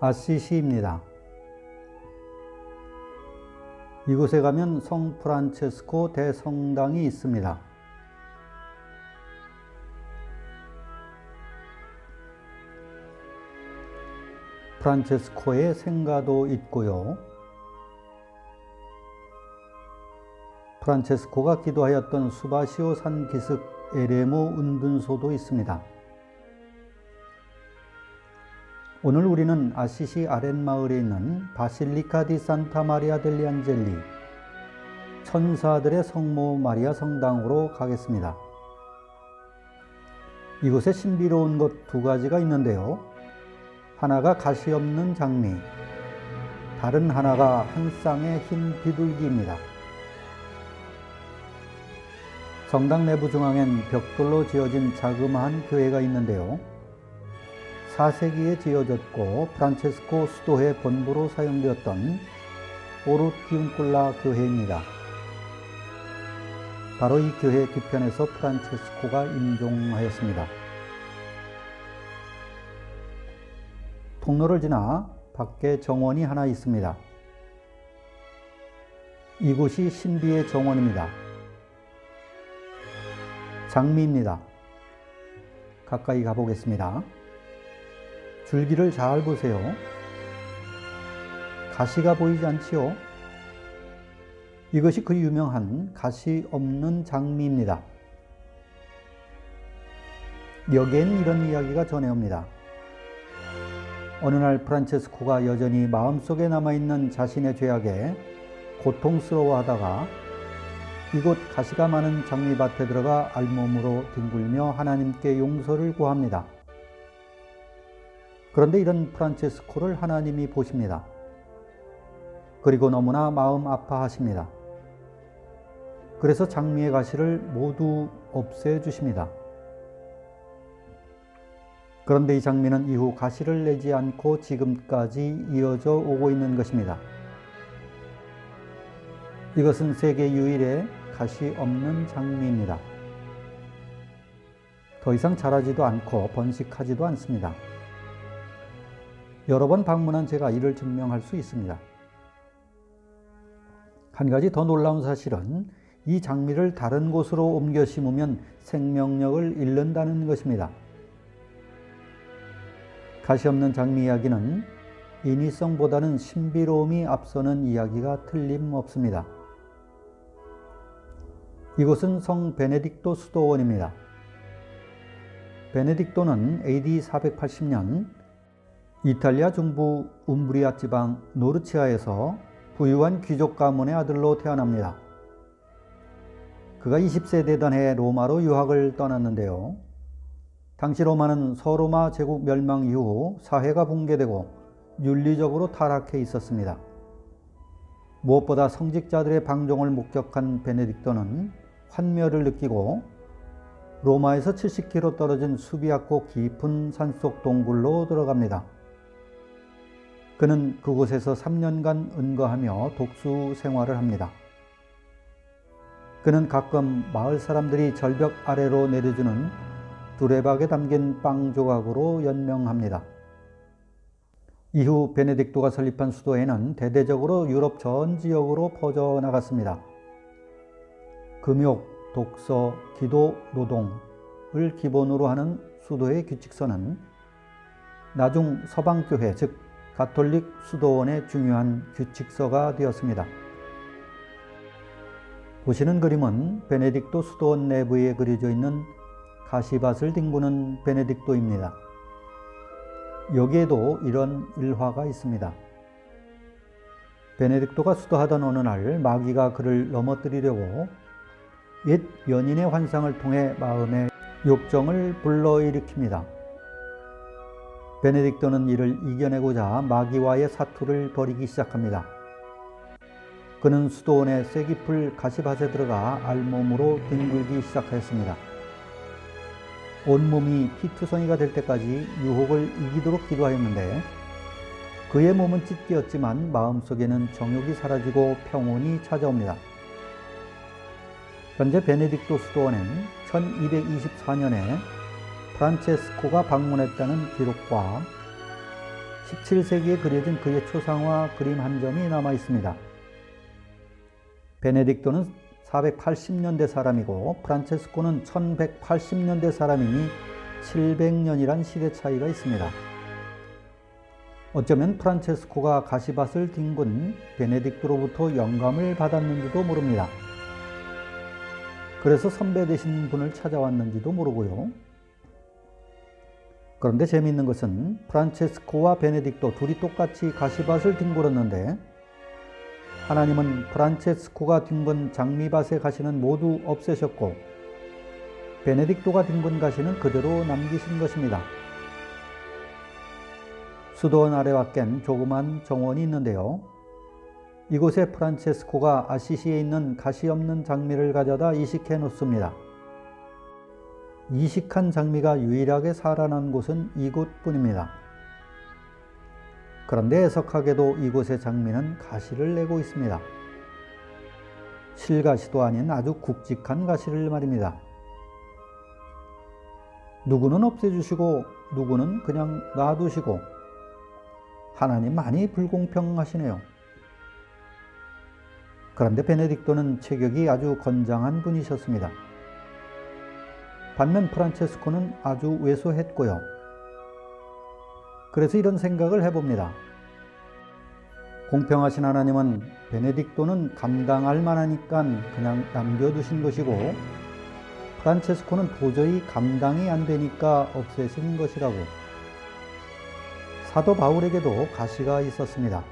아시시입니다. 이곳에 가면 성 프란체스코 대성당이 있습니다. 프란체스코의 생가도 있고요. 프란체스코가 기도하였던 수바시오 산 기슭 에레모 은둔소도 있습니다. 오늘 우리는 아시시 아랫마을에 있는 바실리카 디 산타 마리아 델리 안젤리 천사들의 성모 마리아 성당으로 가겠습니다. 이곳에 신비로운 것 두 가지가 있는데요. 하나가 가시 없는 장미, 다른 하나가 한 쌍의 흰 비둘기입니다. 성당 내부 중앙엔 벽돌로 지어진 자그마한 교회가 있는데요. 4세기에 지어졌고 프란체스코 수도회 본부로 사용되었던 오르티움꿀라 교회입니다. 바로 이 교회 뒤편에서 프란체스코가 임종하였습니다. 통로를 지나 밖에 정원이 하나 있습니다. 이곳이 신비의 정원입니다. 장미입니다. 가까이 가보겠습니다. 줄기를 잘 보세요. 가시가 보이지 않지요? 이것이 그 유명한 가시 없는 장미입니다. 여기엔 이런 이야기가 전해옵니다. 어느 날 프란체스코가 여전히 마음속에 남아있는 자신의 죄악에 고통스러워하다가 이곳 가시가 많은 장미밭에 들어가 알몸으로 뒹굴며 하나님께 용서를 구합니다. 그런데 이런 프란체스코를 하나님이 보십니다. 그리고 너무나 마음 아파하십니다. 그래서 장미의 가시를 모두 없애 주십니다. 그런데 이 장미는 이후 가시를 내지 않고 지금까지 이어져 오고 있는 것입니다. 이것은 세계 유일의 가시 없는 장미입니다. 더 이상 자라지도 않고 번식하지도 않습니다. 여러 번 방문한 제가 이를 증명할 수 있습니다. 한 가지 더 놀라운 사실은 이 장미를 다른 곳으로 옮겨 심으면 생명력을 잃는다는 것입니다. 가시 없는 장미 이야기는 인위성보다는 신비로움이 앞서는 이야기가 틀림없습니다. 이곳은 성 베네딕토 수도원입니다. 베네딕토는 AD 480년 이탈리아 중부 움브리아 지방 노르치아에서 부유한 귀족 가문의 아들로 태어납니다. 그가 20세 되던 해 로마로 유학을 떠났는데요. 당시 로마는 서로마 제국 멸망 이후 사회가 붕괴되고 윤리적으로 타락해 있었습니다. 무엇보다 성직자들의 방종을 목격한 베네딕토는 환멸을 느끼고 로마에서 70km 떨어진 수비압고 깊은 산속 동굴로 들어갑니다. 그는 그곳에서 3년간 은거하며 독수 생활을 합니다. 그는 가끔 마을 사람들이 절벽 아래로 내려주는 두레박에 담긴 빵 조각으로 연명합니다. 이후 베네딕토가 설립한 수도에는 대대적으로 유럽 전 지역으로 퍼져나갔습니다. 금욕, 독서, 기도, 노동을 기본으로 하는 수도의 규칙서는 나중 서방교회, 즉 가톨릭 수도원의 중요한 규칙서가 되었습니다. 보시는 그림은 베네딕토 수도원 내부에 그려져 있는 가시밭을 뒹구는 베네딕토입니다. 여기에도 이런 일화가 있습니다. 베네딕토가 수도하던 어느 날 마귀가 그를 넘어뜨리려고 옛 연인의 환상을 통해 마음의 욕정을 불러일으킵니다. 베네딕토는 이를 이겨내고자 마귀와의 사투를 벌이기 시작합니다. 그는 수도원의 쐐기풀 가시밭에 들어가 알몸으로 뒹굴기 시작하였습니다. 온몸이 피투성이가 될 때까지 유혹을 이기도록 기도하였는데 그의 몸은 찢기었지만 마음속에는 정욕이 사라지고 평온이 찾아옵니다. 현재 베네딕토 수도원엔 1224년에 프란체스코가 방문했다는 기록과 17세기에 그려진 그의 초상화 그림 한 점이 남아 있습니다. 베네딕토는 480년대 사람이고 프란체스코는 1180년대 사람이니 700년이란 시대 차이가 있습니다. 어쩌면 프란체스코가 가시밭을 뒹군 베네딕토로부터 영감을 받았는지도 모릅니다. 그래서 선배 되신 분을 찾아왔는지도 모르고요. 그런데 재미있는 것은 프란체스코와 베네딕토 둘이 똑같이 가시밭을 뒹굴었는데 하나님은 프란체스코가 뒹군 장미밭의 가시는 모두 없애셨고 베네딕토가 뒹군 가시는 그대로 남기신 것입니다. 수도원 아래와 깬 조그만 정원이 있는데요. 이곳에 프란체스코가 아시시에 있는 가시 없는 장미를 가져다 이식해 놓습니다. 이식한 장미가 유일하게 살아난 곳은 이곳뿐입니다. 그런데 애석하게도 이곳의 장미는 가시를 내고 있습니다. 실가시도 아닌 아주 굵직한 가시를 말입니다. 누구는 없애주시고 누구는 그냥 놔두시고 하나님 많이 불공평하시네요. 그런데 베네딕토는 체격이 아주 건장한 분이셨습니다. 반면 프란체스코는 아주 왜소했고요. 그래서 이런 생각을 해봅니다. 공평하신 하나님은 베네딕토는 감당할 만하니까 그냥 남겨두신 것이고 프란체스코는 도저히 감당이 안 되니까 없애신 것이라고. 사도 바울에게도 가시가 있었습니다.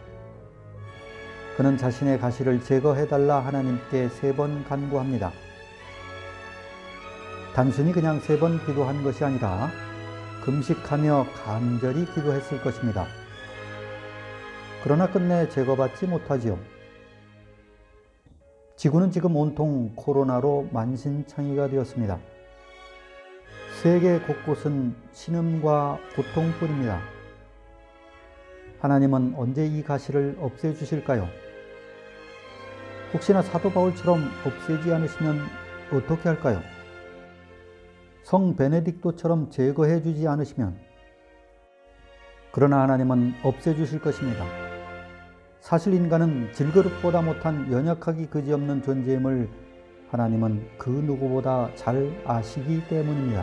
그는 자신의 가시를 제거해달라 하나님께 세 번 간구합니다. 단순히 그냥 세 번 기도한 것이 아니라 금식하며 간절히 기도했을 것입니다. 그러나 끝내 제거받지 못하지요. 지구는 지금 온통 코로나로 만신창이가 되었습니다. 세계 곳곳은 신음과 고통뿐입니다. 하나님은 언제 이 가시를 없애주실까요? 혹시나 사도 바울처럼 없애지 않으시면 어떻게 할까요? 성 베네딕토처럼 제거해 주지 않으시면 그러나 하나님은 없애 주실 것입니다. 사실 인간은 질그릇보다 못한 연약하기 그지없는 존재임을 하나님은 그 누구보다 잘 아시기 때문입니다.